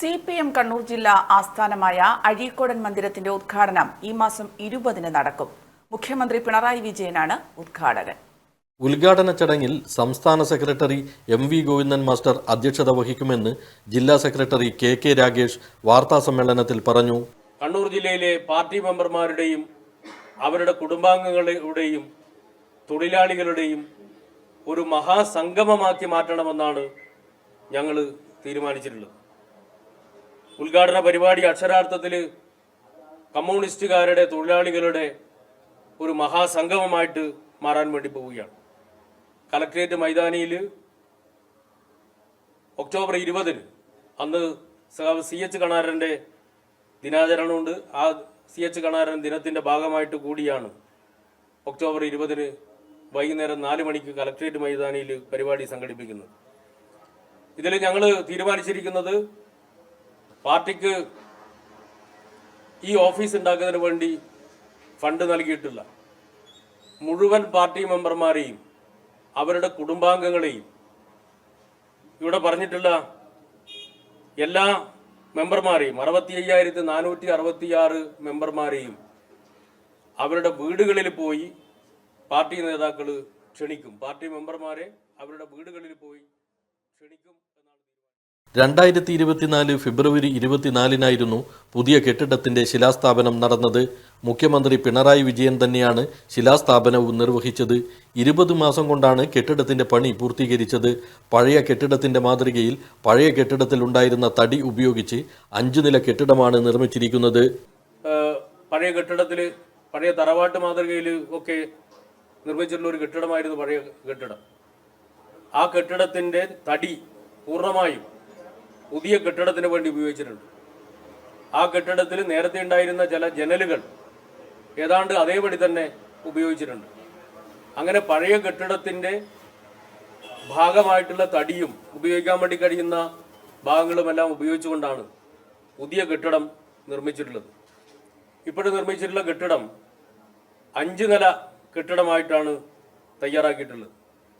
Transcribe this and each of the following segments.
C P M Kannur ജില്ലാ ആസ്ഥാനമായ അഴീക്കോടൻ മന്ദിരത്തിന്റെ ഉദ്ഘാടനം ഈ മാസം ഇരുപതിന് നടക്കും. മുഖ്യമന്ത്രി പിണറായി വിജയനാണ് ഉദ്ഘാടകൻ. ഉദ്ഘാടന ചടങ്ങിൽ സംസ്ഥാന secretary M V Govindan master അധ്യക്ഷത വഹിക്കുമെന്ന് ജില്ലാ സെക്രട്ടറി കെ കെ രാഗേഷ് വാർത്താസമ്മേളനത്തിൽ പറഞ്ഞു. കണ്ണൂർ ജില്ലയിലെ പാർട്ടി മെമ്പർമാരുടെയും അവരുടെ കുടുംബാംഗങ്ങളുടെയും തൊഴിലാളികളുടെയും ഒരു മഹാസംഗമമാക്കി മാറ്റണമെന്നാണ് ഞങ്ങൾ തീരുമാനിച്ചിട്ടുള്ളത്. ഉദ്ഘാടന പരിപാടി അക്ഷരാർത്ഥത്തിൽ കമ്മ്യൂണിസ്റ്റുകാരുടെ തൊഴിലാളികളുടെ ഒരു മഹാസംഗമമായിട്ട് മാറാൻ വേണ്ടി പോവുകയാണ്. കലക്ട്രേറ്റ് മൈതാനിയിൽ ഒക്ടോബർ ഇരുപതിന് അന്ന് സഖാവ് സി എച്ച് കണാരന്റെ ദിനാചരണമുണ്ട്. ആ സി എച്ച് കണാരൻ ദിനത്തിന്റെ ഭാഗമായിട്ട് കൂടിയാണ് ഒക്ടോബർ ഇരുപതിന് വൈകുന്നേരം നാല് മണിക്ക് കലക്ട്രേറ്റ് മൈതാനിയിൽ പരിപാടി സംഘടിപ്പിക്കുന്നത്. ഇതിൽ ഞങ്ങൾ തീരുമാനിച്ചിരിക്കുന്നത് പാർട്ടിക്ക് ഈ ഓഫീസ് ഉണ്ടാക്കുന്നതിന് വേണ്ടി ഫണ്ട് നൽകിയിട്ടില്ല. മുഴുവൻ പാർട്ടി മെമ്പർമാരെയും അവരുടെ കുടുംബാംഗങ്ങളെയും ഇവിടെ പറഞ്ഞിട്ടുള്ള എല്ലാ മെമ്പർമാരെയും അറുപത്തി അയ്യായിരത്തി നാനൂറ്റി അറുപത്തിയാറ് മെമ്പർമാരെയും അവരുടെ വീടുകളിൽ പോയി പാർട്ടി നേതാക്കൾ ക്ഷണിക്കും. പാർട്ടി മെമ്പർമാരെ അവരുടെ വീടുകളിൽ പോയി ക്ഷണിക്കും. രണ്ടായിരത്തി ഇരുപത്തിനാല് ഫെബ്രുവരി ഇരുപത്തിനാലിനായിരുന്നു പുതിയ കെട്ടിടത്തിന്റെ ശിലാസ്ഥാപനം നടന്നത്. മുഖ്യമന്ത്രി പിണറായി വിജയൻ തന്നെയാണ് ശിലാസ്ഥാപനവും നിർവഹിച്ചത്. ഇരുപത് മാസം കൊണ്ടാണ് കെട്ടിടത്തിന്റെ പണി പൂർത്തീകരിച്ചത്. പഴയ കെട്ടിടത്തിന്റെ മാതൃകയിൽ പഴയ കെട്ടിടത്തിൽ ഉണ്ടായിരുന്ന തടി ഉപയോഗിച്ച് അഞ്ചു നില കെട്ടിടമാണ് നിർമ്മിച്ചിരിക്കുന്നത്. പഴയ കെട്ടിടത്തിൽ പഴയ തറവാട്ട് മാതൃകയിൽ ഒക്കെ നിർമ്മിച്ചിട്ടുള്ള ഒരു കെട്ടിടമായിരുന്നു പഴയ കെട്ടിടം. ആ കെട്ടിടത്തിന്റെ തടി പൂർണമായും പുതിയ കെട്ടിടത്തിന് വേണ്ടി ഉപയോഗിച്ചിട്ടുണ്ട്. ആ കെട്ടിടത്തിൽ നേരത്തെ ഉണ്ടായിരുന്ന ചില ജനലുകൾ ഏതാണ്ട് അതേപടി തന്നെ ഉപയോഗിച്ചിട്ടുണ്ട്. അങ്ങനെ പഴയ കെട്ടിടത്തിന്റെ ഭാഗമായിട്ടുള്ള തടിയും ഉപയോഗിക്കാൻ വേണ്ടി കഴിയുന്ന ഭാഗങ്ങളുമെല്ലാം ഉപയോഗിച്ചുകൊണ്ടാണ് പുതിയ കെട്ടിടം നിർമ്മിച്ചിട്ടുള്ളത്. ഇപ്പോഴും നിർമ്മിച്ചിട്ടുള്ള കെട്ടിടം അഞ്ച് നില കെട്ടിടമായിട്ടാണ് തയ്യാറാക്കിയിട്ടുള്ളത്.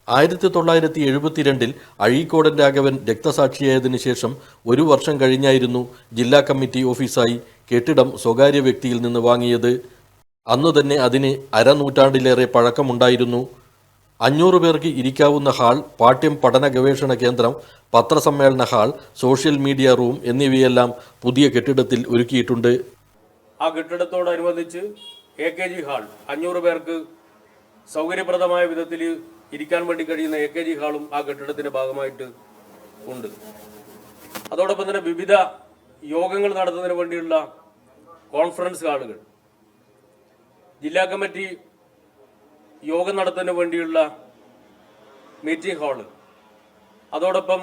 ആയിരത്തി തൊള്ളായിരത്തി എഴുപത്തിരണ്ടിൽ അഴീക്കോടൻ രാഘവൻ രക്തസാക്ഷിയായതിനു ശേഷം ഒരു വർഷം കഴിഞ്ഞായിരുന്നു ജില്ലാ കമ്മിറ്റി ഓഫീസായി കെട്ടിടം സ്വകാര്യ വ്യക്തിയിൽ നിന്ന് വാങ്ങിയത്. അന്നു തന്നെ അതിന് അരനൂറ്റാണ്ടിലേറെ പഴക്കമുണ്ടായിരുന്നു. അഞ്ഞൂറ് പേർക്ക് ഇരിക്കാവുന്ന ഹാൾ പാഠ്യം പഠന ഗവേഷണ കേന്ദ്രം പത്രസമ്മേളന ഹാൾ സോഷ്യൽ മീഡിയ റൂം എന്നിവയെല്ലാം പുതിയ കെട്ടിടത്തിൽ ഒരുക്കിയിട്ടുണ്ട്. ആ കെട്ടിടത്തോടനുബന്ധിച്ച് എ കെ ജി ഹാൾ അഞ്ഞൂറ് പേർക്ക് സൗകര്യപ്രദമായ വിധത്തിൽ ഇരിക്കാൻ വേണ്ടി കഴിയുന്ന എ കെ ജി ഹാളും ആ കെട്ടിടത്തിന്റെ ഭാഗമായിട്ട് ഉണ്ട്. അതോടൊപ്പം തന്നെ വിവിധ യോഗങ്ങൾ നടത്തുന്നതിന് വേണ്ടിയുള്ള കോൺഫറൻസ് ഹാളുകൾ. ജില്ലാ കമ്മിറ്റി യോഗം നടത്തുന്നതിന് വേണ്ടിയുള്ള മീറ്റിംഗ് ഹാൾ. അതോടൊപ്പം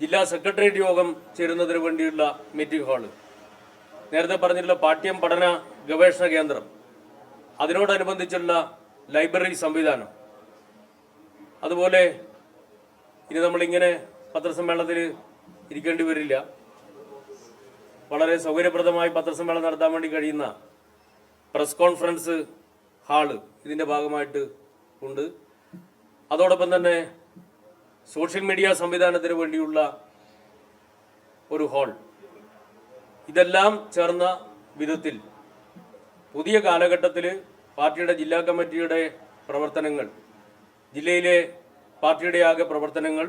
ജില്ലാ സെക്രട്ടേറിയറ്റ് യോഗം ചേരുന്നതിന് വേണ്ടിയുള്ള മീറ്റിംഗ് ഹാൾ. നേരത്തെ പറഞ്ഞിട്ടുള്ള പാഠ്യം പഠന ഗവേഷണ കേന്ദ്രം. അതിനോടനുബന്ധിച്ചുള്ള ലൈബ്രറി സംവിധാനം. അതുപോലെ ഇനി നമ്മളിങ്ങനെ പത്രസമ്മേളനത്തിൽ ഇരിക്കേണ്ടി വരില്ല. വളരെ സൗകര്യപ്രദമായി പത്രസമ്മേളനം നടത്താൻ വേണ്ടി കഴിയുന്ന പ്രസ് കോൺഫറൻസ് ഹാൾ ഇതിന്റെ ഭാഗമായിട്ട് ഉണ്ട്. അതോടൊപ്പം തന്നെ സോഷ്യൽ മീഡിയ സംവിധാനത്തിന് വേണ്ടിയുള്ള ഒരു ഹാൾ. ഇതെല്ലാം ചേർന്ന വിധത്തിൽ പുതിയ കാലഘട്ടത്തിൽ പാർട്ടിയുടെ ജില്ലാ കമ്മിറ്റിയുടെ പ്രവർത്തനങ്ങൾ ജില്ലയിലെ പാർട്ടിയുടെ ആകെ പ്രവർത്തനങ്ങൾ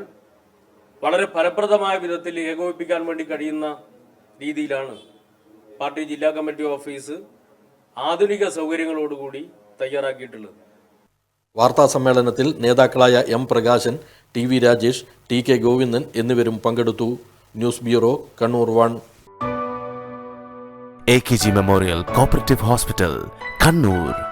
വളരെ ഫലപ്രദമായ വിധത്തിൽ ഏകോപിപ്പിക്കാൻ വേണ്ടി കഴിയുന്ന രീതിയിലാണ് പാർട്ടി ജില്ലാ കമ്മിറ്റി ഓഫീസ് ആധുനിക സൗകര്യങ്ങളോടുകൂടി തയ്യാറാക്കിയിട്ടുള്ളത്. വാർത്താ സമ്മേളനത്തിൽ നേതാക്കളായ M Prakashan T V Rajesh T K Govindan എന്നിവരും പങ്കെടുത്തു. News bureau Kannur one. A K G memorial cooperative hospital Kannur